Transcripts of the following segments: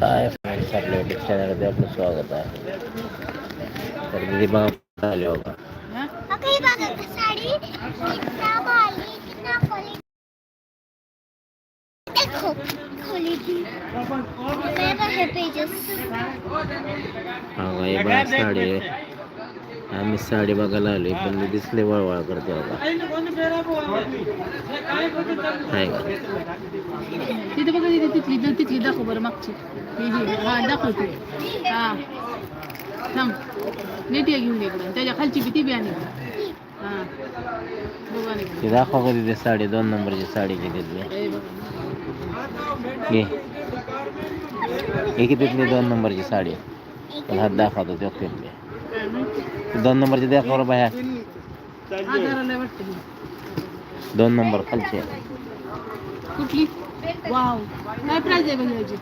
काय फ्रेंड्स आप आपल्या युट्यूब चॅनलमध्ये आपलं स्वागत आहे तर दिदी बघा आले बघा साड़ी कितना वाली कितना क्वालिटी देखो खोली क्वालिटी मेरा है पेजेस हा? हे बघा साडी आहे आम्ही साडी बघायला आली पण मी दिसले वळवळ करते तिथे बघा तिथे तिथली तिथली दाखव बरं मागची. ही दाखवते हा थांब. नीट ये घेऊन इकडं. त्याच्या खालची बी ती बी आणि ती दाखव कधी ते साडी दोन नंबरची साडी घेतली ए बघा. घे. हे कितीतली दोन नंबरची साडी. पण हात दाखवतो तो कितली दोन नंबरची दाखव बाया हजाराला वाटतं दोन नंबर खालची. आहे. कुठली? वाव. काय प्राइस आहे बघ याची?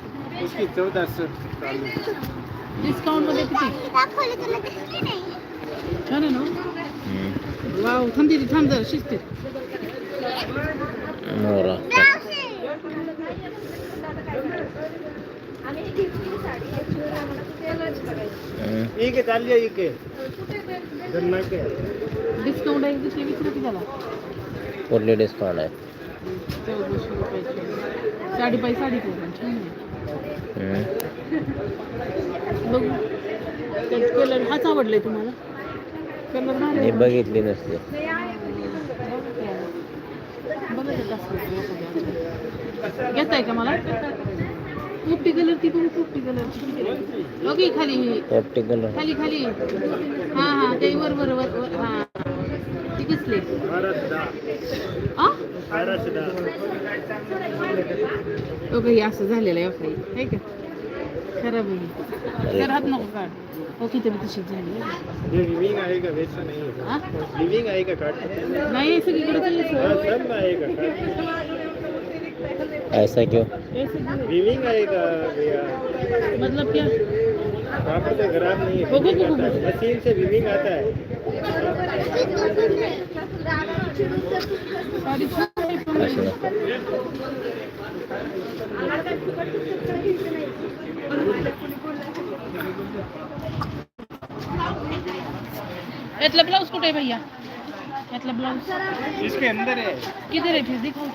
डिस्काउंट मध्ये किती? छान आहे ना? हम्म. वाव. थांब तिथे थांब जरा शिस्ते मोरा. डिस्काउंट आहे दुसरी वीस रुपये झाला? कुठली डिस्काउंट आहे. चौदाशे रुपयाची. साडी पाय साडी करून छान आहे. हम्म. बघू. कलर हाच आवडलाय तुम्हाला? कलर भारी मी बघितली नसते. बघा ते कसं आहे. घेताय का मला? पोपटी कलर ती पण पोपटी कलर ओके खाली. ही. ऑप्टिकल खाली खाली. हा हा ते वर वर वर हा. ती कसली? ओके हे असं झालेलं आहे ओके आहे का? खराब आहे. तर हात नको काढ. ओके तरी तशीच झाली. लिव्हिंग आहे का वेस्ट नाही हा? लिव्हिंग आहे. का काट नाही सगळीकडे काट ऐसा क्यों? हे आहे का भैया। मतलब क्या? वहाँ पर तो खराब नहीं है. मशीन से लिविंग आता है। ब्लाऊज कुठे आहे भैया? यातला ब्लाऊज इसके अंदर है। किती रे फिर? दिखाव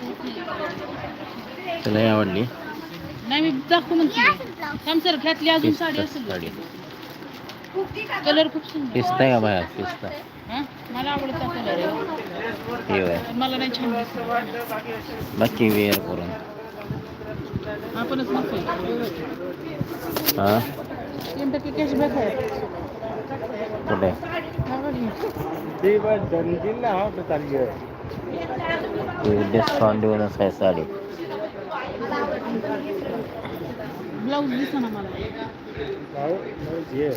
तुला ही आवडली. नाही मी दाखवू म्हणते. थांब सर अजून साडी पिस्ता असेल साडी. कलर खूप सुंदर. पिस्ता का बाया पिस्ता हा? मला आवडता कलर आहे. हे होय पण मला नाही छान दिसत. बाकी वेअर करून. आपणच नको हा? तीन टक्के कॅशबॅक आहे. कुठे? डिस्काउंट देऊनच आहे साडी? ब्लाऊज दिसा ना मला भाऊ भाऊ ये.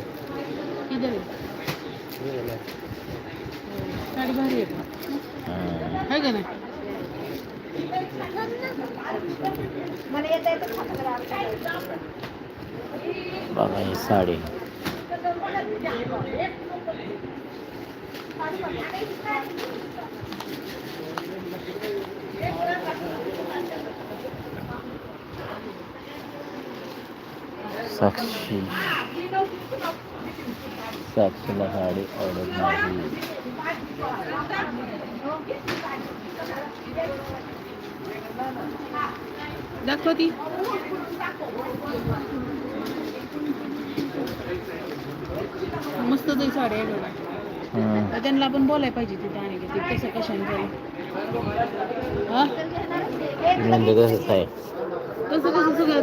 साडी भारी आहे पण. का नाही बघा ही साडी साक्षी. साक्षीला साडी आवडत नाही. दाखव ती. मस्त तरी साडी आहे बघा. त्यांना आपण बोलायला पाहिजे तिथे आणि ते कसं कशाने झालं हा? म्हणजे कसं कसं सगळं